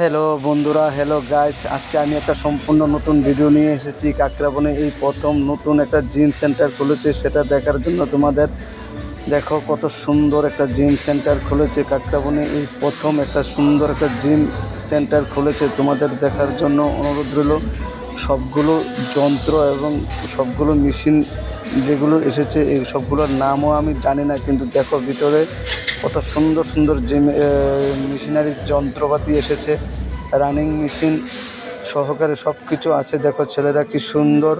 Hello বন্ধুরা hello guys আজকে আমি একটা সম্পূর্ণ নতুন ভিডিও নিয়ে এসেছি। কাকরাবনে এই প্রথম নতুন একটা জিম সেন্টার খুলেছে, সেটা দেখার জন্য তোমাদের দেখো কত সুন্দর একটা জিম সেন্টার খুলেছে। কাকরাবনে এই প্রথম একটা সুন্দর একটা জিম সেন্টার খুলেছে তোমাদের দেখার জন্য অনুরোধ রইল। সবগুলো যন্ত্র এবং সবগুলো মেশিন যেগুলো এসেছে, এই সবগুলোর নামও আমি জানি না, কিন্তু দেখো ভিতরে কত সুন্দর সুন্দর জিম মেশিনারি যন্ত্রপাতি এসেছে, রানিং মেশিন সহকারে সব কিছু আছে। দেখো ছেলেরা কি সুন্দর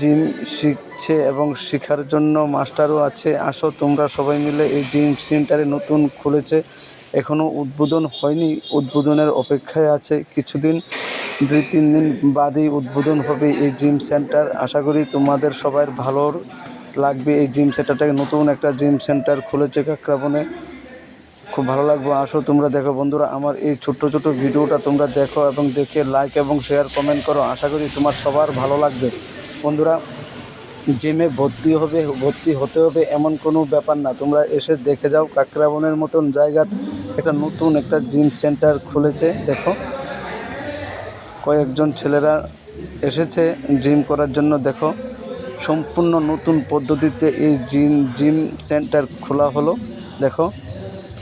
জিম শিখছে এবং শেখার জন্য মাস্টারও আছে। আসো তোমরা সবাই মিলে এই জিম সেন্টারে নতুন খুলেছে। এখনও উদ্বোধন হয়নি, উদ্বোধনের অপেক্ষায় আছে কিছুদিন। দুই তিন দিন বাদেই উদ্বোধন হবে এই জিম সেন্টার আশা করি তোমাদের সবার ভালো লাগবে এই জিম সেন্টারটাকে নতুন একটা জিম সেন্টার খুলেছে কাকরাবনে। খুব ভালো লাগবে। আসো তোমরা দেখো বন্ধুরা, আমার এই ছোট্ট ছোট ভিডিওটা তোমরা দেখো এবং দেখে লাইক এবং শেয়ার কমেন্ট করো। আশা করি তোমার সবার ভালো লাগবে। বন্ধুরা জিমে ভর্তি হবে, ভর্তি হতে হবে এমন কোনো ব্যাপার না। তোমরা এসে দেখে যাও কাকরাবনের মতন জায়গা। একটা নতুন একটা জিম সেন্টার খুলেছে, দেখো। কয়েকজন ছেলেরা এসেছে জিম করার জন্য। দেখো, সম্পূর্ণ নতুন পদ্ধতিতে এই জিম জিম সেন্টার খোলা হলো। দেখো,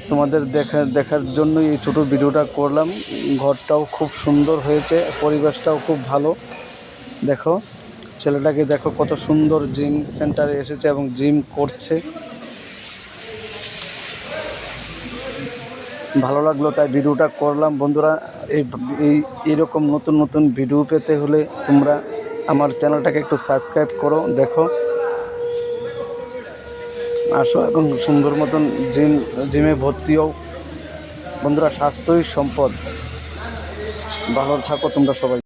তোমাদের দেখা, দেখার জন্যই এই ছোটো ভিডিওটা করলাম। ঘরটাও খুব সুন্দর হয়েছে, পরিবেশটাও খুব ভালো। দেখো, ছেলেটাকে দেখো কত সুন্দর জিম সেন্টারে এসেছে এবং জিম করছে। ভালো লাগল, তাই ভিডিওটা করলাম। বন্ধুরা, এই এই এরকম নতুন নতুন ভিডিও পেতে হলে তোমরা আমার চ্যানেলটাকে একটু সাবস্ক্রাইব করো, দেখো। আসো এখন সুন্দর মতন জিম, জিমে ভর্তি হও। বন্ধুরা, স্বাস্থ্যই সম্পদ। ভালো থাকো তোমরা সবাই।